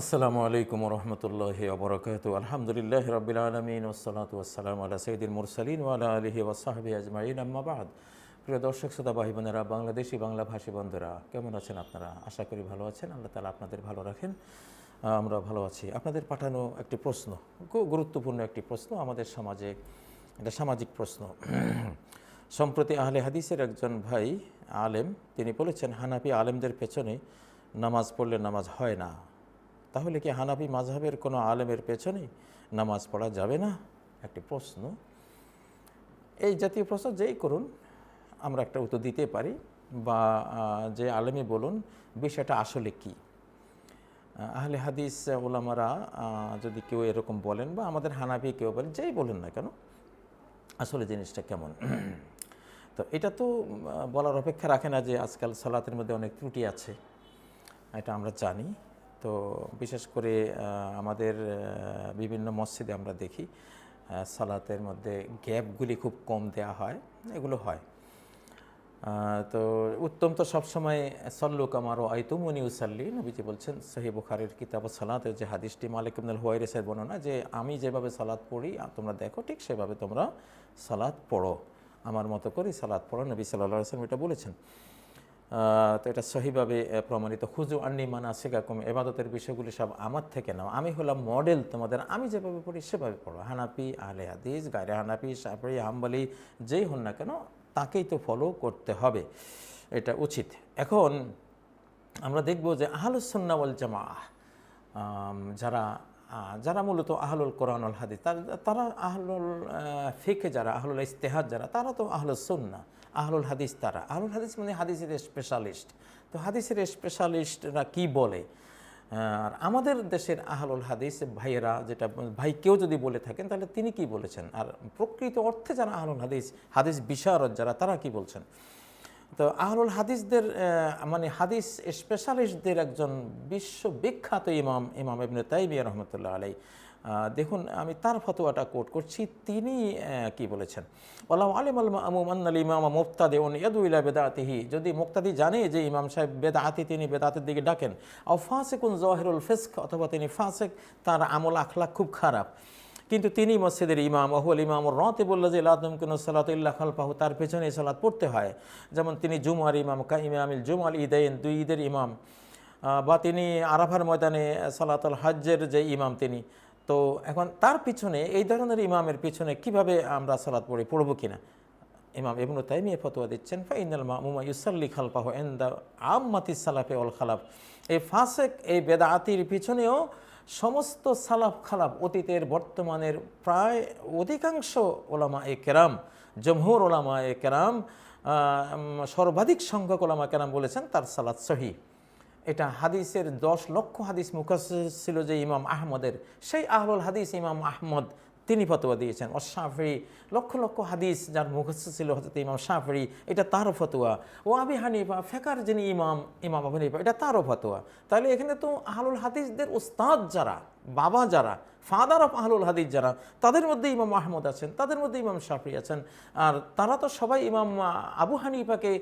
আসসালামু আলাইকুম রহমতুল্লাহ ওবরাকাত আলহামদুলিল্লাহ রবিল আলমিন ওসালাত ওসালাম আল্লাহ সঈদুল মুরসালিন ওয়ালা আলহি ওসাহাবি আজমাইন। আম্মাবাদ প্রিয় দর্শক, শ্রোতা ভাই বোনেরা বাংলাদেশি, বাংলা ভাষী বন্ধুরা, কেমন আছেন আপনারা? আশা করি ভালো আছেন। আল্লাহ তালা আপনাদের ভালো রাখেন। আমরা ভালো আছি। আপনাদের পাঠানো একটি প্রশ্ন খুব গুরুত্বপূর্ণ একটি প্রশ্ন আমাদের সমাজে। এটা সামাজিক প্রশ্ন। সম্প্রতি আহলে হাদিসের একজন ভাই আলেম, তিনি বলেছেন, হানাফি আলেমদের পেছনে নামাজ পড়লে নামাজ হয় না। তাহলে কি হানাফি মাঝহাবের কোনো আলেমের পেছনে নামাজ পড়া যাবে না? একটি প্রশ্ন। এই জাতীয় প্রশ্ন যেই করুন, আমরা একটা উত্তর দিতে পারি বা যে আলেমই বলুন, বিষয়টা আসলে কি? আহলে হাদিস ওলামারা যদি কেউ এরকম বলেন বা আমাদের হানাফি কেউ বলেন, যেই বলেন না কেন, আসলে জিনিসটা কেমন? তো এটা তো বলার অপেক্ষা রাখে না যে আজকাল সালাতের মধ্যে অনেক ত্রুটি আছে। এটা আমরা জানি। তো বিশেষ করে আমাদের বিভিন্ন মসজিদে আমরা দেখি সালাতের মধ্যে গ্যাপগুলি খুব কম দেয়া হয়, এগুলো হয়। তো উত্তম তো সবসময়, সল্লু কামারো আইতুমনি উসাল্লি, নবীজি বলছেন সহি বুখারের কিতাব সালাতের যে হাদিসটি মালিক ইবনুল হুয়াইরিসের বর্ণনা যে, আমি যেভাবে সালাত পড়ি তোমরা দেখো, ঠিক সেভাবে তোমরা সালাত পড়ো। আমার মতো করে সালাত পড়ো নবী সাল্লাহ আসলাম এটা বলেছেন। তো এটা সহিভাবে প্রমাণিত। হুজু আন্নি মানা শেখাকুম এবাদতের বিষয়গুলি সব আমার থেকে নাও। আমি হলাম মডেল তোমাদের আমি যেভাবে পড়ি সেভাবে পড়ো। হানাপি আলে হাদিস গায়রে হানাপি সাফরি হাম্বলি যেই হন না কেন তাকেই তো ফলো করতে হবে। এটা উচিত। এখন আমরা দেখব যে আহলুসন্নাওয়াল জামা যারা যারা মূলত আহলুল কোরআনুল হাদিস তারা আহলুল আহ, ফিকে যারা আহলুল ইস্তেহাদ যারা তারা তো আহলুল সুন্না। আহলুল হাদিস তারা। আহলুল হাদিস মানে হাদিসের স্পেশালিস্ট তো হাদিসের স্পেশালিস্টরা কি বলে? আর আমাদের দেশের আহলুল হাদিস ভাইয়েরা যেটা ভাই কেউ যদি বলে থাকেন, তাহলে তিনি কি বলেছেন? আর প্রকৃত অর্থে যারা আহলুল হাদিস হাদিস বিশারদ যারা, তারা কি বলছেন? তো আহলুল হাদিসদের মানে হাদিস স্পেশালিস্টদের একজন বিশ্ববিখ্যাত ইমাম ইমাম ইবনে তাইমিয়া রহমতুল্লাহ আলাই দেখুন, আমি তার ফতোয়াটা কোট করছি। তিনি কি বলেছেন? আল্লাহ আলিম আল মামুম আন্নাল ইমাম মুক্তাদে উন ইয়াদুইলা বেদাতিহি। যদি মুক্তাদি জানে যে ইমাম সাহেব বেদাতি, তিনি বেদাতের দিকে ডাকেন। আও ফাসেকুন জহিরুল ফিস্ক। অথবা তিনি ফাসেক, তার আমল আখলাক খুব খারাপ। কিন্তু তিনি মসজিদের ইমাম আহুল ইমাম রতে বলল যে লাদম কোন সালাত ইল্লা খালফাহু, তার পেছনে সালাত পড়তে হয়। যেমন তিনি জুমার ইমাম কা ইমামিল জুমাল ঈদাইন, দুই ঈদের ইমাম। বা তিনি আরাফার ময়দানে সালাতুল হজ্জের যে ইমাম তিনি তো এখন তার পিছনে, এই ধরনের ইমামের পিছনে কীভাবে আমরা সালাত পড়ি, পড়ব কিনা? ইমাম ইবনু তাইমিয়া ফতোয়া দিচ্ছেন, ফাইনাল মামুমা ইউসাল্লি খালফাহু এন্দা আম্মাতি সালাফে অল খালাফ। এই ফাসেক, এই বেদাতির পিছনেও সমস্ত সালাফ খালাফ অতীতের, বর্তমানের প্রায় অধিকাংশ ওলামা এ কেরাম, জমহুর ওলামা এ কেরাম সর্বাধিক সংখ্যক ওলামা কেরাম বলেছেন, তার সালাত সহি। এটা হাদিসের দশ লক্ষ হাদিস মুখস্থ ছিল যে ইমাম আহমদের। সেই আহলুল হাদিস ইমাম আহমদ তিনি ফতোয়া দিয়েছেন। ও শাফরি লক্ষ লক্ষ হাদিস যার মুখস্থ ছিল হজরত ইমাম শাফরি এটা তারও ফতোয়া। ও আবি হানিফা, ফেকার যিনি ইমাম ইমাম আবু হানিফা, এটা তারও ফতোয়া। তাহলে এখানে তো আহলুল হাদিসদের উস্তাদ যারা, বাবা যারা ফাদার অফ আহলুল হাদিস যারা, তাদের মধ্যে ইমাম আহমদ আছেন, তাদের মধ্যে ইমাম শাফরি আছেন। আর তারা তো সবাই ইমাম আবু হানিফাকে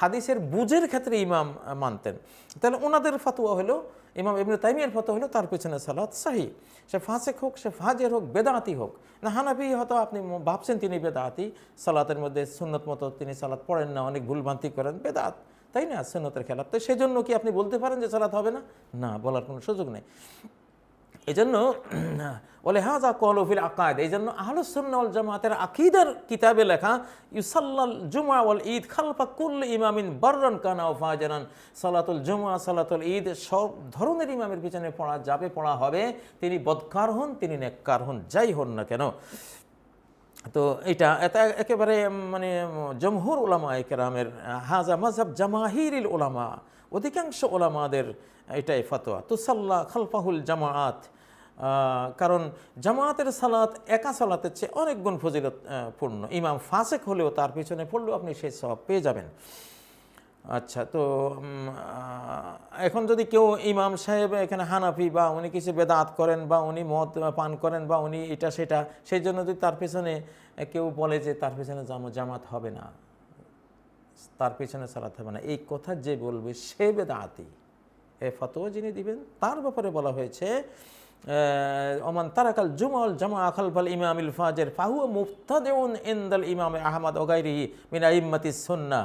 হাদিসের বুঝের ক্ষেত্রে ইমাম মানতেন। তাহলে ওনাদের ফতোয়া হলো, ইমাম ইবনে তাইমিয়ার ফতোয়া হলো, তার পেছনে সালাত সাহি। সে ফাঁসেক হোক, সে ফাজের হোক, বেদাতি হোক। না, হানাফি হয়তো আপনি ভাবছেন তিনি বেদাতি, সালাতের মধ্যে সুন্নত মতো তিনি সালাত পড়েন না, অনেক ভুলভ্রান্তি করেন, বেদাত, তাই না? সুন্নতের খেলাফ তো সেজন্য কি আপনি বলতে পারেন যে সালাত হবে না? না, বলার কোনো সুযোগ নেই। এই জন্য বলে হাজা কলফিল আকায়দ। এই জন্য আহলুসুন্নাল জামাতের আকিদার কিতাবে লেখা, ইউসাল্লাল জুমা ওয়াল ঈদ খালফা কুল ইমামিন বাররান কানা ও ফাজারান। সালাতুল জুমা সালাতুল ঈদ সব ধরনের ইমামের পিছনে পড়া যাবে, পড়া হবে। তিনি বদকার হন, তিনি নেককার হন, যাই হন না কেন। তো এটা এটা একেবারে মানে জমহুর ওলামা একরামের হাজা মাঝহাব জামাহিরিল ওলামা অধিকাংশ ওলামাদের এটাই ফতোয়া। তুসাল্লা খালফাহুল জামাআত কারণ জামায়াতের সালাত একা সালাতের চেয়ে অনেক গুণ ফজিলত পূর্ণ ইমাম ফাসেক হলেও তার পিছনে পড়লেও আপনি সেই সব পেয়ে যাবেন। আচ্ছা তো এখন যদি কেউ ইমাম সাহেব এখানে হানাফি বা উনি কিছু বেদাত করেন বা উনি মদ পান করেন বা উনি এটা সেটা, সেই জন্য যদি তার পেছনে কেউ বলে যে তার পেছনে জাম জামাত হবে না। তার পেছনে সালাত হবে না। এই কথা যে বলবে সে বেদাতি। এ ফতোয়া যিনি দিবেন, তার ব্যাপারে বলা হয়েছে ওমান তারাকাল জুমাল জামা খালফাল ইমামিল ফাজের ফাহু মুফতাদেউন ইনদাল ইমাম আহমদ ওগাইরিহি মিনা আইম্মাতি সুন্না।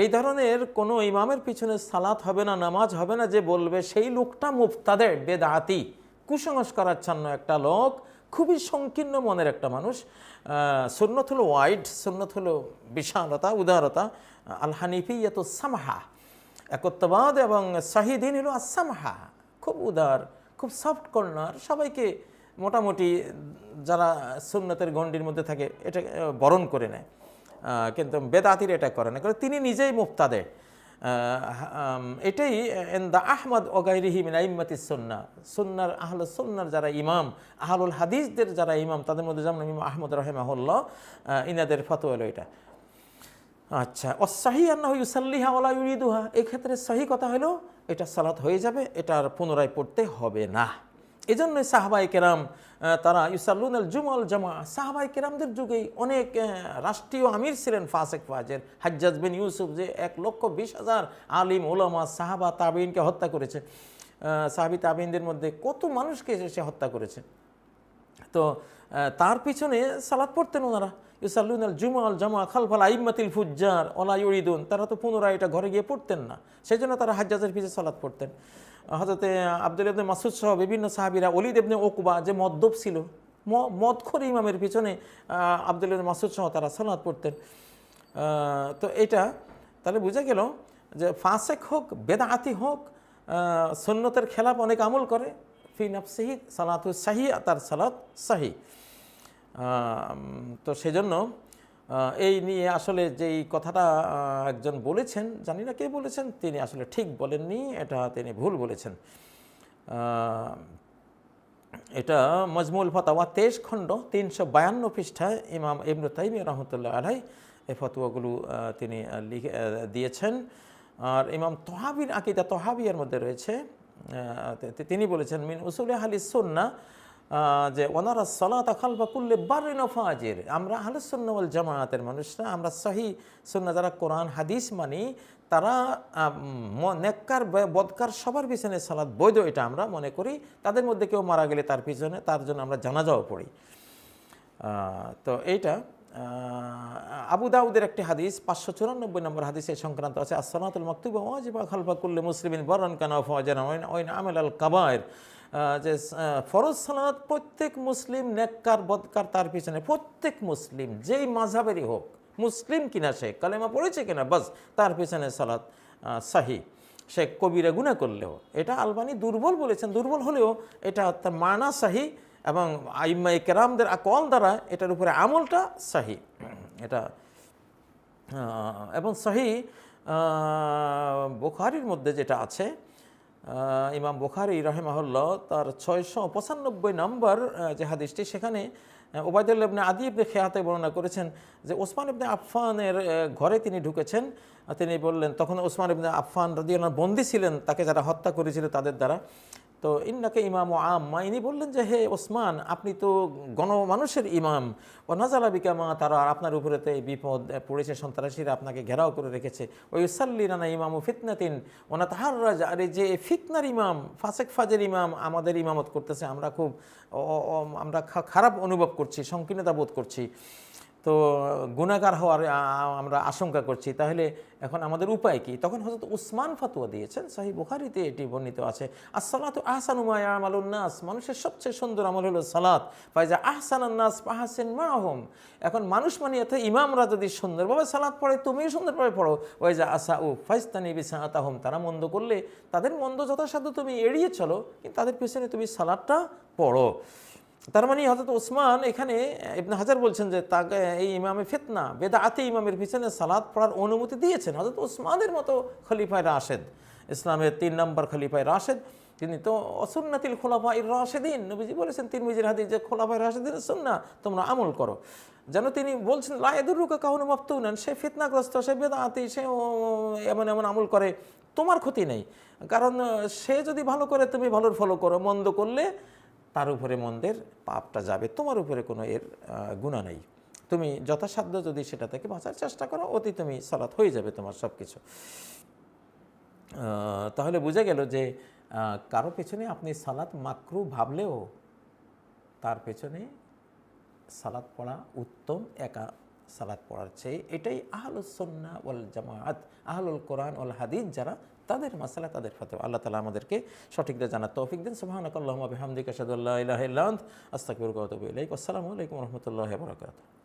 এই ধরনের কোনো ইমামের পিছনে সালাত হবে না, নামাজ হবে না যে বলবে সেই লোকটা মুফতাদে, বেদাতি। কুসংস্কারাচ্ছন্ন একটা লোক, খুবই সংকীর্ণ মনের একটা মানুষ। সুন্নত হলো ওয়াইড সুন্নত হলো বিশালতা, উদারতা আল হানিফিয়াত সামহা। একত্ববাদ এবং শাহিদিন হলো আসামহা খুব উদার, খুব সফট কর্নার সবাইকে মোটামুটি যারা সুন্নতের গণ্ডির মধ্যে থাকে, এটা বরণ করে নেয়। কিন্তু বেদাতির এটা করে না। কারণ তিনি নিজেই মুফতাদে। এটাই এন দা আহমদ ওগাইরিহি মিন আইম্মাতি সুন্না। সুন্নার, আহল সুন্নার যারা ইমাম, আহলুল হাদিসদের যারা ইমাম, তাদের মধ্যে যেমন ইমাম আহমদ রহেমাহুল্লাহ ইনাদের ফতোয়া হলো এটা। আচ্ছা অসাহি আন্না ইউসাল্লিহা ওলা ইউরিদুহা। এক্ষেত্রে ক্ষেত্রে সহি কথা হলো, এটা সালাত হয়ে যাবে, এটা আর পুনরায় পড়তে হবে না। এই জন্যই সাহাবাই কেরাম তারা ইউসাল্লুন আল জুমাল জামা সাহাবাই কেরামদের যুগেই অনেক রাষ্ট্রীয় আমির ছিলেন ফাসেক ফাজের। হাজ্জাজ বিন ইউসুফ যে এক লক্ষ বিশ হাজার আলিম ওলামা সাহাবা তাবিনকে হত্যা করেছে। সাহাবি তাবিনদের মধ্যে কত মানুষকে সে হত্যা করেছে। তো তার পিছনে সালাদ পড়তেন ওনারা। ইউসাল্লুন আল জুমাল জামা খালফাল আইম্মাতিল ফুজ্জার ওলা ইউরিদুন। তারা তো পুনরায় এটা ঘরে গিয়ে পড়তেন না। সেই জন্য তারা হাজ্জাজের পিছিয়ে সালাদ পড়তেন। হজরতে আব্দুল ইবনে মাসুদ সহ বিভিন্ন সাহাবিরা অলিদ ইবনে ওকবা যে মদ্যপ ছিল ম- মদখোর ইমামের পিছনে আব্দুল ইবনে মাসুদ সহ তারা সালাদ পড়তেন। তো এটা তাহলে বোঝা গেল যে ফাঁসেক হোক বেদাআতি হোক আহ, সুন্নতের খেলাপ অনেক আমল করে। ফি নাফসিহি সালাতু সাহি তার সালাত সাহি তো সেজন্য এই নিয়ে আসলে যেই কথাটা একজন বলেছেন, জানি না কে বলেছেন, তিনি আসলে ঠিক বলেননি, এটা তিনি ভুল বলেছেন। এটা মজমুল ফতাওয়া তেইশ খণ্ড, তিনশো বায়ান্ন পৃষ্ঠায় ইমাম ইবনু তাইমি রহমতুল্লাহ আলাই এই ফতুয়াগুলো তিনি লিখে দিয়েছেন। আর ইমাম তহাবির আকিদা, তহাবিয়ার মধ্যে রয়েছে তিনি বলেছেন, মিন উসুল হালি সুন্না যে ওনারা সলাত খালফা কুল্লে বারিন ফাজির আমরা আহলে সুন্নাওয়াল জামায়াতের মানুষরা, আমরা সহি সুন্না যারা কোরআন, হাদিস মানি, তারা নেককার বদকার সবার পিছনে সালাদ বৈধ এটা আমরা মনে করি। তাদের মধ্যে কেউ মারা গেলে তার পিছনে, তার জন্য আমরা জানাজাও পড়ি। তো এইটা আবু দাউদের একটি হাদিস, পাঁচশো চুরানব্বই নম্বর হাদিসে সংক্রান্ত আছে, আসসালাতুল মকতুবা ওয়াজিবা খালফা কুল্লে মুসলিমিন বরন কানা ওইন আমেল আল কাবায়ের। যে ফরজ সালাত প্রত্যেক মুসলিম নেককার, বদকার তার পিছনে। প্রত্যেক মুসলিম, যেই মাঝাবেরই হোক, মুসলিম কিনা সে, কালেমা পড়েছে কিনা, বাস তার পিছনে সালাত সাহি। সে কবিরা গুণা করলেও, এটা আলবানি দুর্বল বলেছেন, দুর্বল হলেও এটা তার মানা সাহি এবং আইম্মাই কেরামদের আকল দ্বারা এটার উপরে আমলটা সাহি। এটা এবং সহি বুখারির মধ্যে যেটা আছে ইমাম বুখারি রহেমাহুল্লাহ তার ছয়শো পঁচানব্বই নম্বর যে হাদিসটি সেখানে আহ, ওবায়দুল্লাহ ইবনে আদি ইবনে খেয়াতে বর্ণনা করেছেন যে ওসমান ইবনে আফফানের ঘরে তিনি ঢুকেছেন। তিনি বললেন তখন ওসমান ইবনে আফফান রাদিয়াল্লাহু আনহু বন্দী ছিলেন তাকে যারা হত্যা করেছিল তাদের দ্বারা। তো ইন্নাকে ইমাম আম্মা, ইনি বললেন যে, হে ওসমান, আপনি তো গণমানুষের ইমাম। ও নাজালা বিকামা তারা, আর আপনার উপরে তো এই বিপদ পড়েছে, সন্ত্রাসীরা আপনাকে ঘেরাও করে রেখেছে। ওই সাল্লি রানা ইমাম ফিতনাতিন ওনা তাহার রাজ আরে যে ফিতনার ইমাম, ফাসেক ফাজের ইমাম, আমাদের ইমামত করতেছে, আমরা খুব আমরা খারাপ অনুভব করছি, সংকীর্ণতা বোধ করছি। তো গুণাগার হওয়ার আমরা আশঙ্কা করছি। তাহলে এখন আমাদের উপায় কি? তখন হজরত উসমান ফাতুয়া দিয়েছেন। সাহি বুখারিতে এটি বর্ণিত আছে। আসসালাতু আহসান উমায় নাস। মানুষের সবচেয়ে সুন্দর আমল হলো সালাত। ফাইজা আহসান নাস পাহাসেন মাহম। এখন মানুষ মানে এত ইমামরা যদি সুন্দরভাবে সালাত পড়ে, তুমিও সুন্দরভাবে পড়ো। ওয়াইজা আসা উ ফাইস্তানি বিসাহাতাহম তারা মন্দ করলে তাদের মন্দ যথাসাধ্য তুমি এড়িয়ে চলো, কিন্তু তাদের পিছনে তুমি সালাদটা পড়ো। তার মানে হজরত ওসমান এখানে, ইবনে হাজার বলছেন যে তাকে এই ইমামে ফিতনা, বেদাআতে ইমামের পিছনে সালাদ পড়ার অনুমতি দিয়েছেন। হজরত ওসমানের মতো খলিফায় রাশেদ, ইসলামের তিন নম্বর খলিফায় রাশেদ, তিনি তো অসুন্নাতিল খোলাফা রাশেদিন। নবীজি বলেছেন তিন মিজির হাদিস যে খোলাফায় রাশেদিন সুন্না তোমরা আমল করো। যেন তিনি বলছেন লায়েদুরুকা কাহুন মাফতুনান, সে ফিতনাগ্রস্ত, সে বেদাআতি, সে এমন এমন আমল করে, তোমার ক্ষতি নেই। কারণ সে যদি ভালো করে, তুমি ভালোর ফলো করো, মন্দ করলে তার উপরে মন্দের পাপটা যাবে, তোমার উপরে কোনো এর গুণা নেই। তুমি যথাসাধ্য যদি সেটা থেকে বাঁচার চেষ্টা করো, অতি তুমি সালাত হয়ে যাবে তোমার সব কিছু তাহলে বোঝা গেল যে কারও পেছনে আপনি সালাত মাকরু ভাবলেও তার পেছনে সালাত পড়া উত্তম, একা সালাত পড়ার চেয়ে এটাই আহলুসন্না ওয়াল জামায়াত আহলুল কোরআন ওয়াল হাদিস যারা তাদের মাসালা, তাদের ফতোয়া। আল্লাহ তালা আমাদেরকে সঠিকটা জানার তৌফিক দিন। সুবহানাকাল্লাহুম্মা আল্লাহ আস্তাগফিরুকা ওয়া আতুবু ইলাইক। আসসালামু আলাইকুম রহমতুল্লাহ বারাকাতুহু।